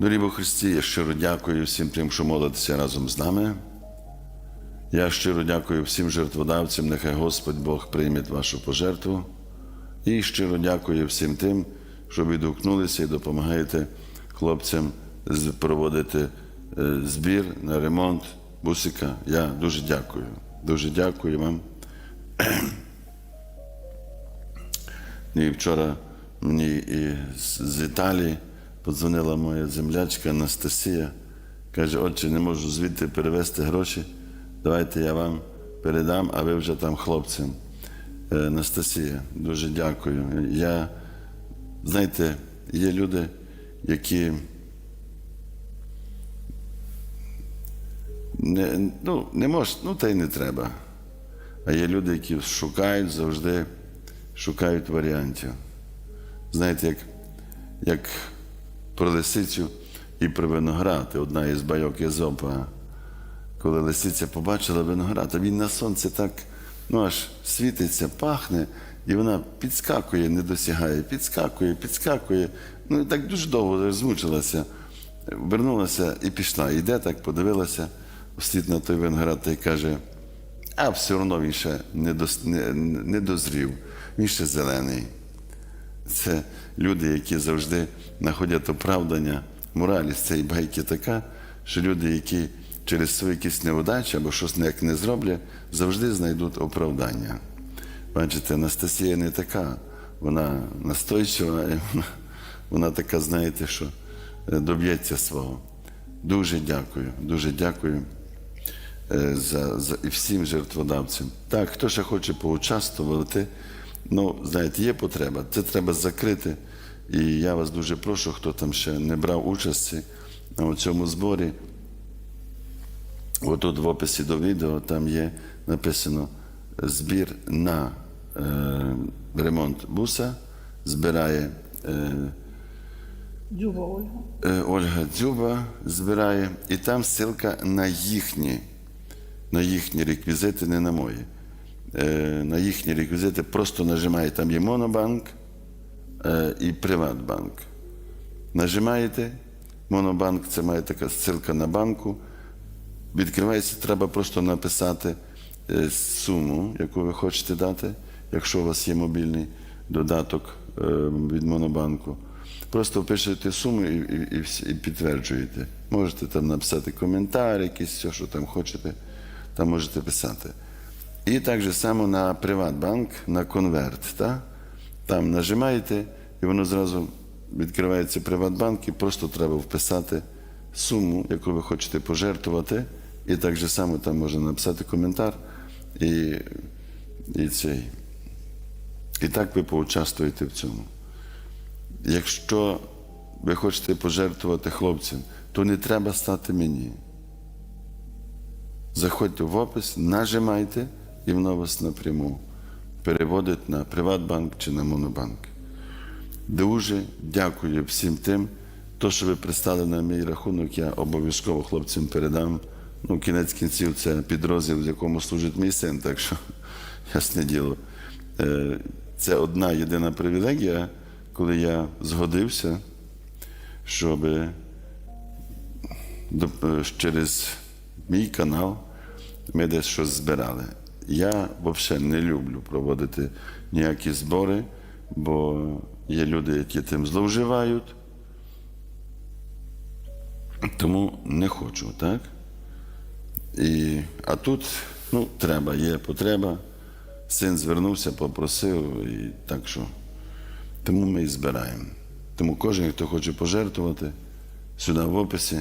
Дорі Бо Христі, я щиро дякую всім тим, що молитеся разом з нами. Я щиро дякую всім жертводавцям, нехай Господь Бог прийме вашу пожертву. І щиро дякую всім тим, що відгукнулися і допомагаєте хлопцям проводити е, збір на ремонт бусика. Я дуже дякую. Дуже дякую вам. І вчора мені і з Італії подзвонила моя землячка Анастасія. Каже, отче, не можу звідти перевезти гроші. Давайте я вам передам, а ви вже там хлопцям. Е, Анастасія, дуже дякую. Я, знаєте, є люди, які не, ну, не можуть, ну та й не треба. А є люди, які шукають завжди, шукають варіантів. Знаєте, як, як про лисицю і про виноград, одна із байок Єзопа. Коли лисиця побачила виноград, а він на сонці так ну, аж світиться, пахне, і вона підскакує, не досягає, підскакує, підскакує. Ну і так дуже довго змучилася. Вернулася і пішла. Іде так, подивилася вслід на той виноград та й каже: а все одно він ще не, дозрів, він ще зелений. Це люди, які завжди знаходять оправдання. Мораль з цієї байки така, що люди, які через свої якісь неудачі або щось ніяк не зроблять, завжди знайдуть оправдання. Бачите, Анастасія не така, вона настойчива, і вона, вона така, знаєте, що е, доб'ється свого. Дуже дякую, дуже дякую е, за, за і всім жертводавцям. Так, хто ще хоче поучаствувати, ну, знаєте, є потреба. Це треба закрити. І я вас дуже прошу, хто там ще не брав участі у цьому зборі. Отут в описі до відео там є написано збір на е, ремонт буса, збирає е, Дзюба Ольга. Е, Ольга Дзюба збирає, і там ссылка на їхні, на їхні реквізити, не на мої. Е, На їхні реквізити просто нажимаєте, там є Монобанк е, і Приватбанк. Нажимаєте, Монобанк це має така ссылка на банку. Відкривається, треба просто написати е, суму, яку ви хочете дати, якщо у вас є мобільний додаток від Монобанку. Просто пишете суму і, і, і, підтверджуєте. Можете там написати коментар, якийсь, все, що там хочете, там можете писати. І так же само на Приватбанк, на конверт. Та? Там нажимаєте, і воно зразу відкривається Приватбанк, і просто треба вписати суму, яку ви хочете пожертвувати. І так же само там можна написати коментар. І, і, цей. і так ви поучаствуєте в цьому. Якщо ви хочете пожертвувати хлопцям, то не треба стати мені. Заходьте в опис, нажимайте, і воно вас напряму переводить на Приватбанк чи на Монобанк. Дуже дякую всім тим, то, що ви пристали на мій рахунок, я обов'язково хлопцям передам. Ну, кінець кінців це підрозділ, в якому служить мій син, так що ясне діло. Е, Це одна єдина привілегія, коли я згодився, щоб е, через мій канал ми десь щось збирали. Я взагалі не люблю проводити ніякі збори, бо є люди, які тим зловживають. Тому не хочу, так? І, а тут ну, треба, є потреба. Син звернувся, попросив, і так що. Тому ми і збираємо. Тому кожен, хто хоче пожертвувати, сюди в описі.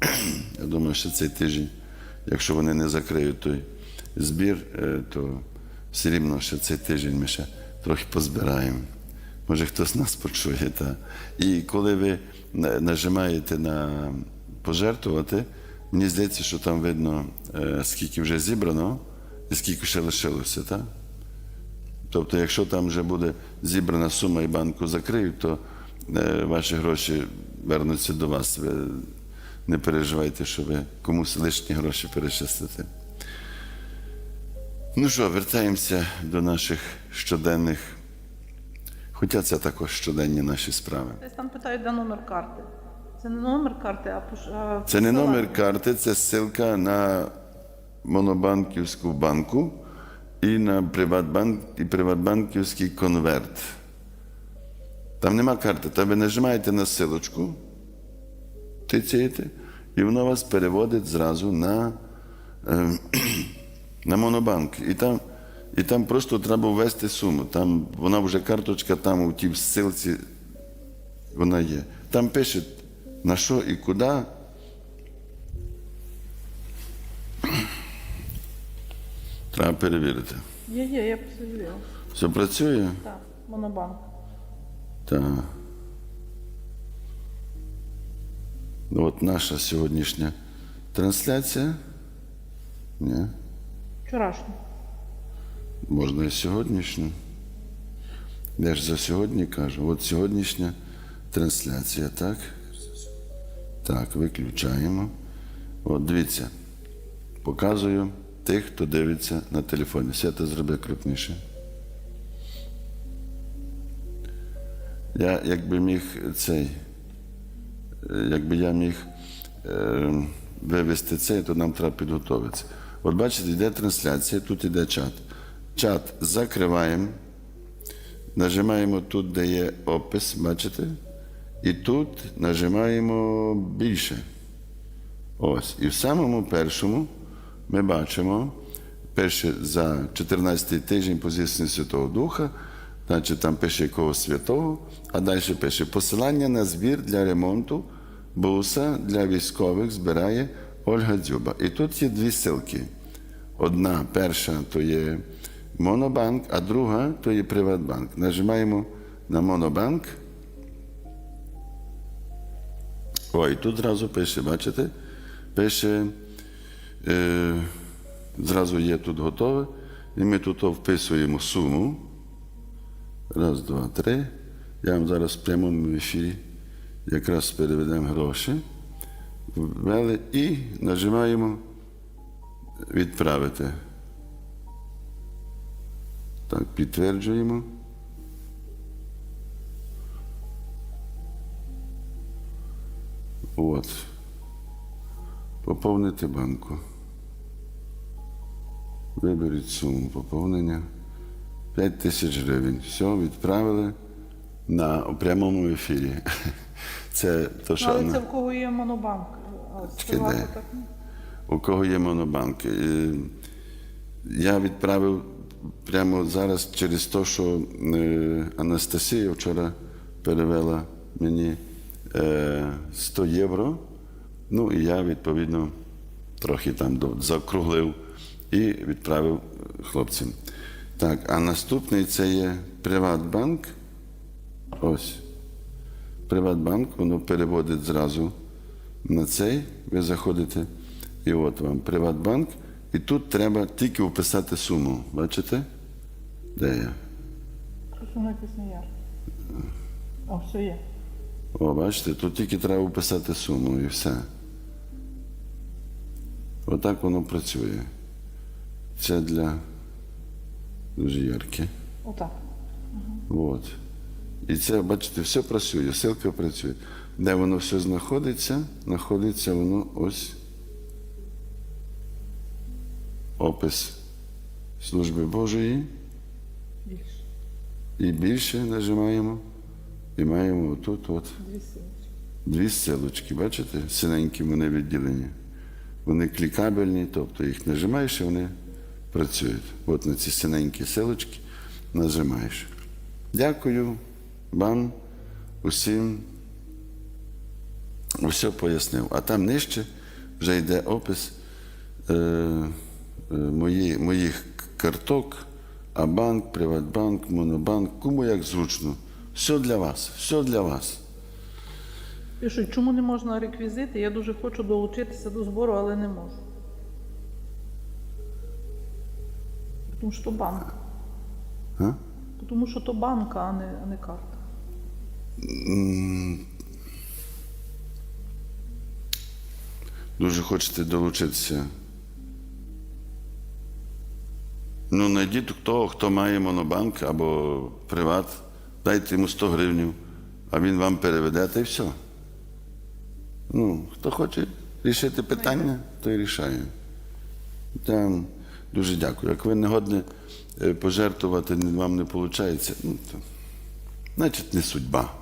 Я думаю, що цей тиждень, якщо вони не закриють той збір, е, то все рівно ще цей тиждень ми ще трохи позбираємо. Може, хтось нас почує. Та. І коли ви нажимаєте на пожертвувати, мені здається, що там видно, е, скільки вже зібрано і скільки ще лишилося. Так? Тобто, якщо там вже буде зібрана сума і банку закриють, то е, ваші гроші вернуться до вас. Ви не переживайте, що ви комусь лишні гроші перечислите. Ну що, вертаємося до наших щоденних, хоча це також щоденні наші справи. Десь там питають, де номер карти. Це не номер карти, а пош... Це не номер карти, це ссылка на монобанківську банку і на Приватбанк і Приватбанківський конверт. Там нема карти, там ви нажимаєте на силочку, тицяєте, і воно вас переводить зразу на, е, на монобанк. І там, і там просто треба ввести суму. Там вона вже карточка там у тій ссилці вона є. Там пише на що і куди. Треба перевірити. Є, є, я перевірила. Все працює? Так, монобанк. Так. От наша сьогоднішня трансляція. Ні. Вчорашній. Можна і сьогоднішню. Я ж за сьогодні кажу. От сьогоднішня трансляція, так? Так, виключаємо. От дивіться. Показую тих, хто дивиться на телефоні. Сяти зроби крупніше. Я якби міг цей, якби я міг е, вивести цей, то нам треба підготуватися. От бачите, йде трансляція, тут йде чат. Чат закриваємо, нажимаємо тут, де є опис, бачите? І тут нажимаємо більше. Ось. І в самому першому ми бачимо перше за 14 тиждень позиції Святого Духа, значить там пише якого святого, а далі пише посилання на збір для ремонту буса для військових збирає Ольга Дзюба. І тут є дві ссылки. Одна, перша то є Монобанк, а друга то є Приватбанк. Нажимаємо на Монобанк. Ой, тут зразу пише, бачите? Пише, е, зразу є тут готове, і ми тут вписуємо суму. Раз, два, три. Я вам зараз в прямому ефірі якраз переведемо гроші. Ввели і нажимаємо відправити. Так, підтверджуємо. От. Поповнити банку. Виберіть суму поповнення. 5 тисяч гривень. Все, відправили на прямому ефірі. Це то, що Але це в кого є монобанк. А Чекай, так ні. У кого є монобанк. Е, Я відправив прямо зараз через те, що е, Анастасія вчора перевела мені е, 100 євро. Ну і я відповідно трохи там закруглив і відправив хлопцям. Так, а наступний це є Приватбанк. Ось. Приватбанк, воно переводить зразу на цей. Ви заходите, і от вам Приватбанк. І тут треба тільки вписати суму. Бачите? Де я? Якось не ярко. О, все є. О, бачите, тут тільки треба вписати суму і все. Отак воно працює. Це для дуже ярке. Отак. От. І це, бачите, все працює, ссылка працює. Де воно все знаходиться, знаходиться воно ось опис служби Божої. І більше нажимаємо. І маємо отут от Дві силочки. бачите? Синенькі вони відділені. Вони клікабельні, тобто їх нажимаєш і вони працюють. От на ці синенькі силочки нажимаєш. Дякую вам усім. Усе пояснив. А там нижче вже йде опис е, мої, моїх карток, Абанк, Приватбанк, Монобанк, кому як зручно. Все для вас, все для вас. Пишуть, чому не можна реквізити? Я дуже хочу долучитися до збору, але не можу. Тому що то банк. А? Тому що то банка, а не, а не карта. Дуже хочете долучитися. Ну, знайдіть того, хто має монобанк або приват, дайте йому 100 гривень, а він вам переведе, та й все. Ну, хто хоче рішити питання, той рішає. Я дуже дякую. Як ви не годні е, пожертвувати, вам не виходить, ну, то, значить не судьба.